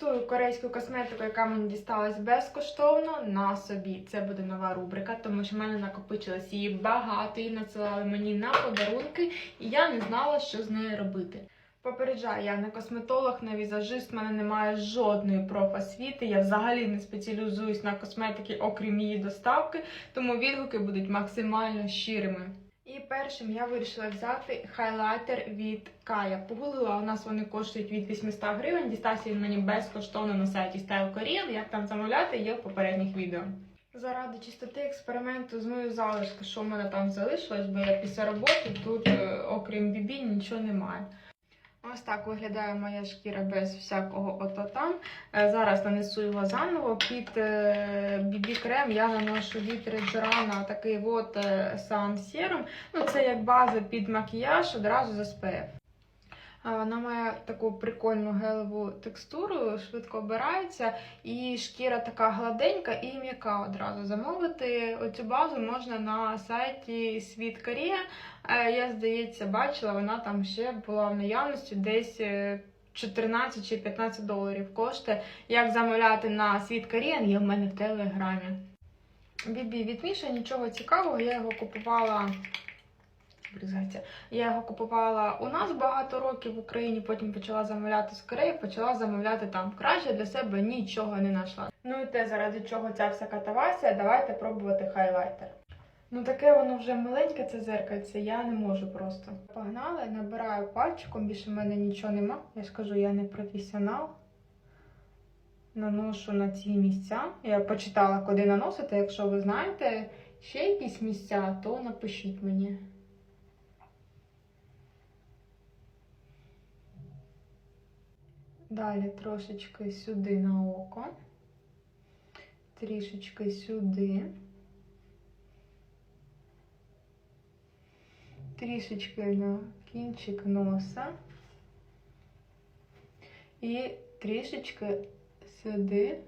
Ту корейську косметику, яка мені дісталась безкоштовно на собі. Це буде нова рубрика, тому що в мене накопичилось її багато, її надсилали мені на подарунки, і я не знала, що з нею робити. Попереджаю, я не косметолог, не візажист, в мене немає жодної профосвіти. Я взагалі не спеціалізуюсь на косметики, окрім її доставки, тому відгуки будуть максимально щирими. І першим я вирішила взяти хайлайтер від Кая. Погуглила, у нас вони коштують від 800 гривень. Дістався він мені безкоштовно на сайті Style Korean. Як там замовляти, є в попередніх відео. Заради чистоти експерименту з мою залишкою, що в мене там залишилось, бо я після роботи тут, е, окрім бібі, нічого немає. Ось так виглядає моя шкіра без всякого ото там. Е, Зараз нанесу його заново. Під бібі крем я наношу від Реджерана такий от е, Sun Serum. Ну, це як база під макіяж одразу з SPF. Вона має таку прикольну гелеву текстуру, швидко обирається, і шкіра така гладенька і м'яка одразу. Замовити оцю базу можна на сайті Світ Корія. Е, Я, здається, бачила, вона там ще була в наявності десь. е, 14 чи 15 доларів коштує. Як замовляти на світ Коріан, є в мене в телеграмі. Бібі від Міша, нічого цікавого, я його купувала. Бризгається. Я його купувала у нас багато років в Україні, потім почала замовляти з Кореї, почала замовляти там. Краще для себе нічого не знайшла. Ну і те, заради чого ця вся катавасія, давайте пробувати хайлайтер. Ну таке воно вже маленьке, це зеркальце, я не можу просто. Погнали, набираю пальчиком, більше в мене нічого нема. Я ж кажу, я не професіонал. Наношу на ці місця. Я почитала, куди наносити. Якщо ви знаєте ще якісь місця, то напишіть мені. Далі трошечки сюди на око, трішечки сюди, трішечки на кінчик носа і трішечки сюди,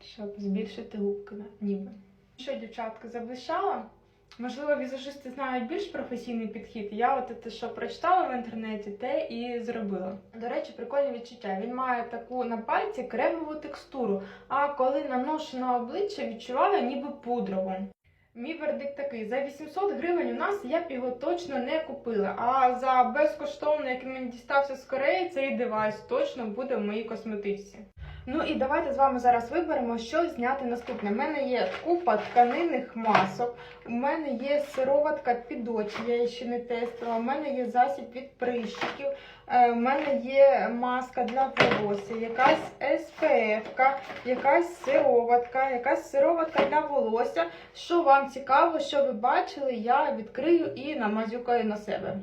щоб збільшити губки ніби. Що, дівчатка, заблищала? Можливо, візажисти знають більш професійний підхід. Я от те, що прочитала в інтернеті, те і зробила. До речі, прикольне відчуття. Він має таку на пальці кремову текстуру, а коли наношу на обличчя, відчуваю ніби пудрову. Мій вердикт такий: за 800 гривень у нас я б його точно не купила. А за безкоштовно, який мені дістався з Кореї, цей девайс точно буде в моїй косметичці. Ну і давайте з вами зараз виберемо, що зняти наступне. У мене є купа тканинних масок. У мене є сироватка під очі, я її ще не тестила. У мене є засіб від прищиків. Е, У мене є маска для волосся, якась SPF, якась сироватка, якась сироватка для волосся. Що вам цікаво, що ви бачили, я відкрию і намазюкаю на себе.